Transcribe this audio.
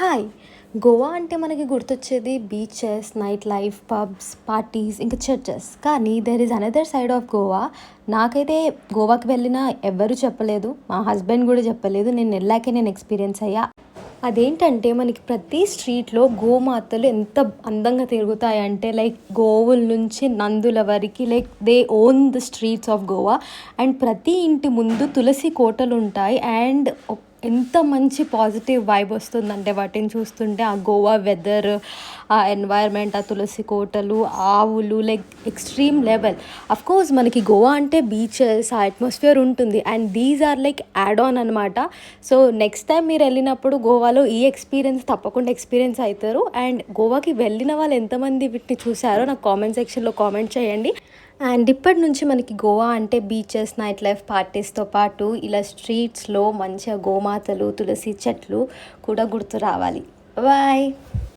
Hi Goa అంటే మనకి గుర్తొచ్చేది beaches night life pubs parties ఇంకా చర్చెస్ కానీ there is another side of Goa నాకైతే గోవాకి వెళ్ళిన ఎవ్వరూ చెప్పలేదు. మా హస్బెండ్ కూడా చెప్పలేదు. నేను వెళ్ళాకే నేను ఎక్స్పీరియన్స్ అయ్యా. అదేంటంటే మనకి ప్రతి స్ట్రీట్లో గోమాతలు ఎంత అందంగా తిరుగుతాయంటే లైక్ గోవుల నుంచి నందుల వరకు like they own the streets of Goa and ప్రతి ఇంటి ముందు తులసి కోటలు ఉంటాయి. అండ్ ఎంత మంచి పాజిటివ్ వైబ్ వస్తుందంటే వాటిని చూస్తుంటే ఆ గోవా వెదర్ ఆ ఎన్వైర్న్మెంట్ ఆ తులసి కోటలు ఆవులు like extreme level of course మనకి గోవా అంటే బీచెస్ ఆ అట్మాస్ఫియర్ ఉంటుంది. And these are like add on అనమాట సో నెక్స్ట్ టైం మీరు వెళ్ళినప్పుడు గోవాలో ఈ ఎక్స్పీరియన్స్ తప్పకుండా ఎక్స్పీరియన్స్ అవుతారు అండ్ గోవాకి వెళ్ళిన వాళ్ళు ఎంతమంది వీటిని చూసారో నాకు కామెంట్ సెక్షన్లో కామెంట్ చేయండి. అండ్ ఇప్పటి నుంచి మనకి గోవా అంటే బీచెస్ నైట్ లైఫ్ పార్టీస్తో పాటు ఇలా స్ట్రీట్స్లో మంచిగా గోమాతలు తులసి చెట్లు కూడా గుర్తు రావాలి. బాయ్!